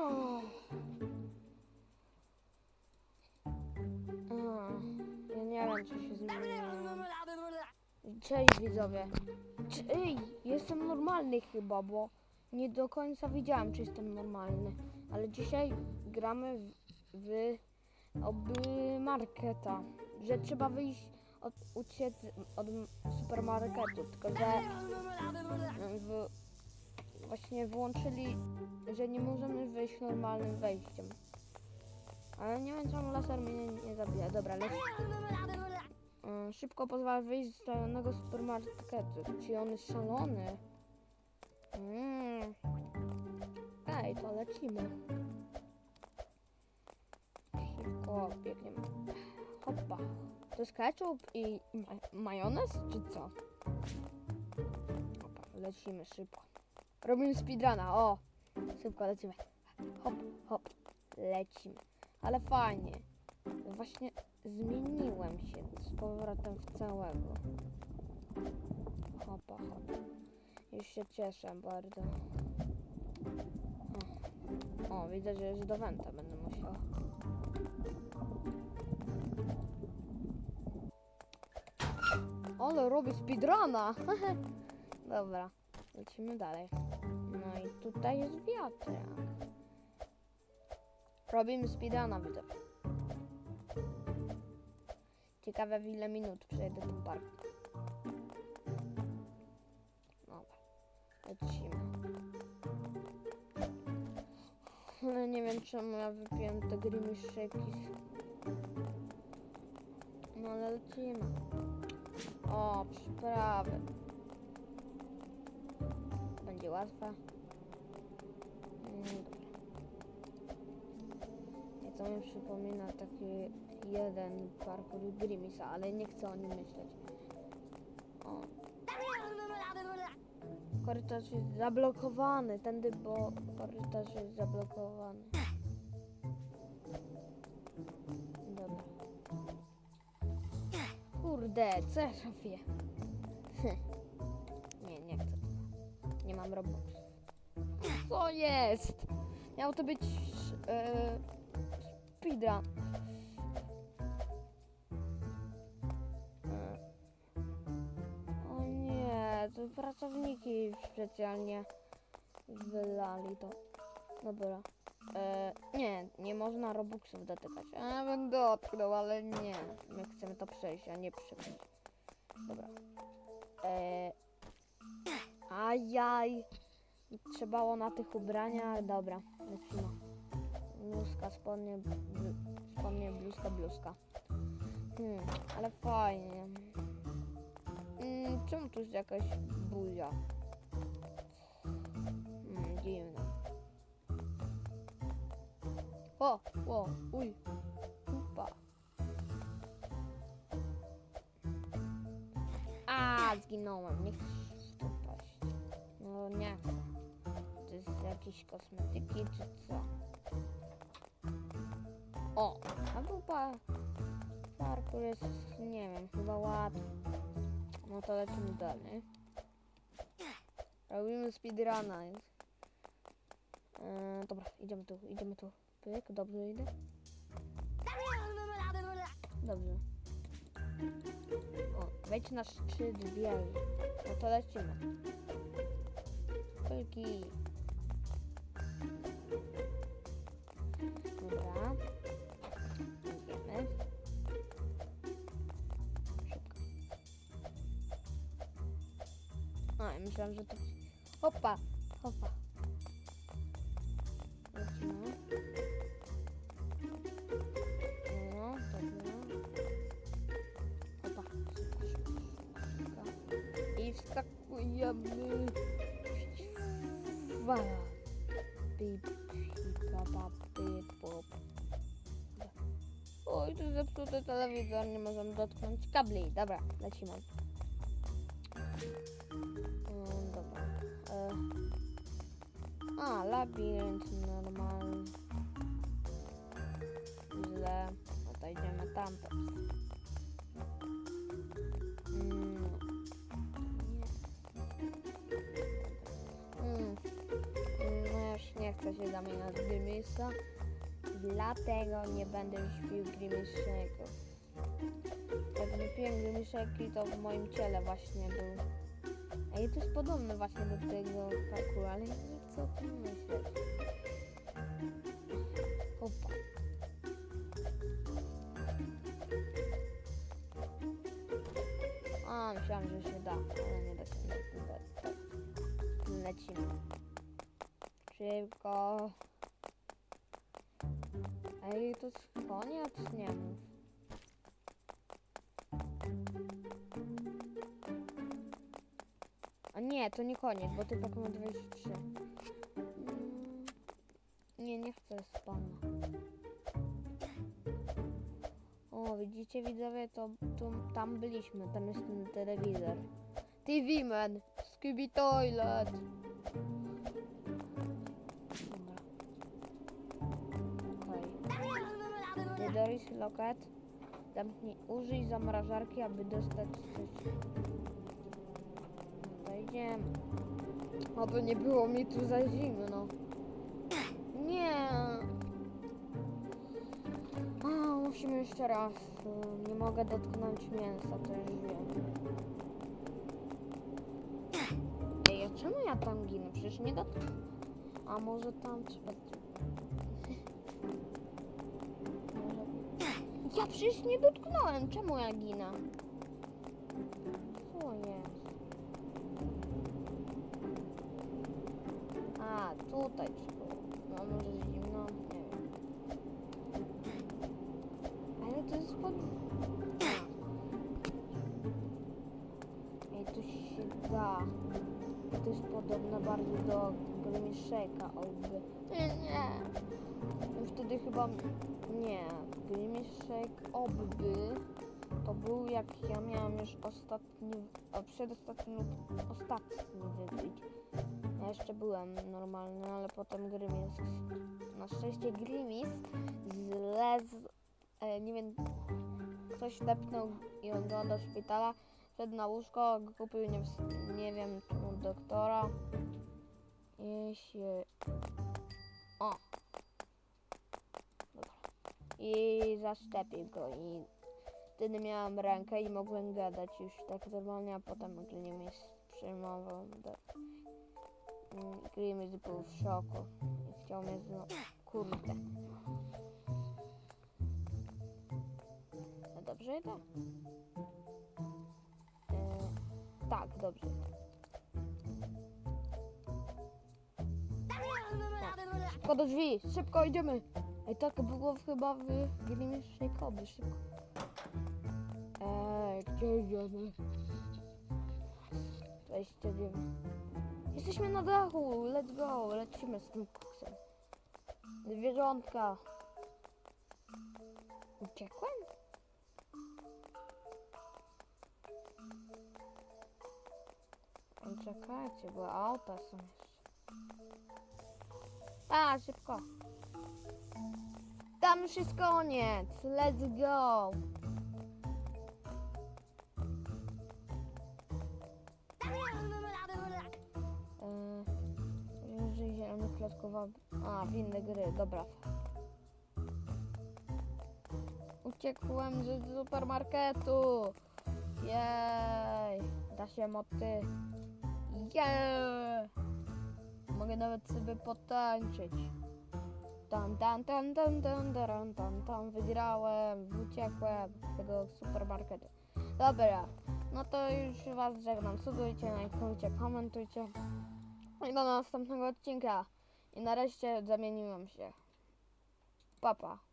O. O, Ja nie wiem, co się zmieniło. Cześć widzowie. Ej, jestem normalny chyba, bo nie do końca wiedziałem, czy jestem normalny. Ale dzisiaj gramy w, w oby marketa, że trzeba wyjść od, uciec od supermarketu, tylko że w, właśnie włączyli, że nie możemy wyjść normalnym wejściem. Ale nie wiem czemu laser mnie nie, zabija. Dobra, leci. Mm, Szybko pozwala wyjść z szalonego supermarketu. Czy on jest szalony? Mm. Ej, to lecimy. Szybko biegniemy. Hoppa. To jest ketchup i ma majonez, czy co? Hoppa, lecimy szybko. Robimy speedruna, o! Szybko lecimy. Hop, hop, lecimy. Ale fajnie. Właśnie zmieniłem się z powrotem w całego. Hopa, hopa. Już się cieszę bardzo. O, widzę, że już do Wenta będę musiał. Ale robię speedruna! Dobra, lecimy dalej. No i tutaj jest wiatrak. Robimy speedruna, widzę. Ciekawe w ile minut przejdę ten park. Dobra, lecimy. Ale nie wiem czemu ja wypiłem te Grimmy Shake'i. No ale lecimy. O, przyprawy. Łatwe. Mm, dobra. Nieco mi przypomina taki jeden parkour Grimisa, ale nie chcę o nim myśleć. O. Korytarz jest zablokowany, tędy, bo korytarz jest zablokowany. Dobra. Kurde, co ja? Mam robuxów. Co jest? Miał to być e. O nie, to pracowniki specjalnie wylali to. Dobra. E, nie, nie można robuxów dotykać. A bym dotknął, ale nie. My chcemy to przejść, a nie przebić. Dobra. Ajaj. Trzebało na tych ubraniach. Dobra, lecimy. Bluzka, spodnie, bl- spodnie, bluzka, bluzka. Hmm, ale fajnie. Mm, czemu tu jest jakaś buzia? Hmm, dziwne. O, o, uj. Upa. A, zginąłem. Nie chcę tu paść. No nie. To jest jakieś kosmetyki czy co? O, a tu pa... Parkour jest, nie wiem, chyba łatwy. No to lecimy dalej. Robimy speedruna. Yy, dobra, idziemy tu, idziemy tu. Pyk, dobrze idę? Dobrze. O, wejdź na szczyt wieży. No to lecimy. Kulki. Dobra. Idziemy. Szybko. A, ja myślałam, że to... Hopa, hopa. Lecimy. No, dobra. Hopa. I wskakujemy. Wala. Bip, bip, bap, bip, bop. Oj, tu zepsuty telewizor, nie możemy dotknąć kabli. Dobra, lecimy. Mm, dobra. E. A, labirynt normalny. Źle. No to idziemy tam teraz. Zamienia z Grimisa. Dlatego nie będę śpił Grimisheków. Jak nie piłem Grimisheki, to w moim ciele właśnie był. Ej, to jest podobne właśnie do tego parkouru, ale nie co tu myśleć. Opa. A, myślałam, że się da, ale nie da się. Lecimy. Szybko. Ej, to jest koniec? Nie mów. A nie, to nie koniec, bo typek ma 23. Mm, Nie, nie chcę spana. O, widzicie widzowie, to tu, tam byliśmy, tam jest ten telewizor. TV Man, Scooby Toilet. Wydoris lokat. Zamknij, użyj zamrażarki, aby dostać coś. No to nie było mi tu za zimno. Nie. A, musimy jeszcze raz. Nie mogę dotknąć mięsa, to już wiem. Ej, a czemu ja tam ginę? Przecież nie dotknę. A może tam trzeba... Ja przecież nie dotknąłem. Czemu ja ginę? Co jest? A, tutaj trzeba. No może zimno? Nie wiem. Ale to jest pod... Ej, to się da. To jest podobne bardziej do Grimisheka, oby. Nie, nie. No Wtedy chyba... Nie. Grimishek oby to był jak ja miałam już ostatni... A przedostatni lub ostatni wybić. Ja jeszcze byłem normalny, ale potem Grimis... Na szczęście Grimis zlez... E, nie wiem... Ktoś tepnął i on go do szpitala. Wszedł na łóżko, kupił nie, nie wiem czemu doktora. I się... O! Dobra. I zaszczepił go i wtedy miałam rękę i mogłem gadać już tak normalnie, a potem Grimis przyjmował do... Mm, Grimis był w szoku i chciał mnie znowu... Kurde. No dobrze idę? E, tak, dobrze. Szybko do drzwi, szybko idziemy. Ej, tak było chyba w Grimmie Shake'owy, szybko. Ej, gdzie idziemy? 29. Jesteśmy na dachu, let's go, lecimy z tym koksem. Zwierzątka. Uciekłem? Czekajcie, bo auta są jeszcze. A, szybko. Tam już jest koniec. Let's go. Eee, Użyj zielonych klatkowa... A, w inne gry, dobra. Uciekłem z supermarketu. Jej. Da się moty. Jej. Mogę nawet sobie potańczyć. Tam, tam, tam, tam, tam, tam, tam, tam, wygrałem, uciekłem z tego supermarketu. Dobra, no to już was żegnam. Subujcie, lajkujcie, komentujcie. I do następnego odcinka. I nareszcie zamieniłem się. Papa.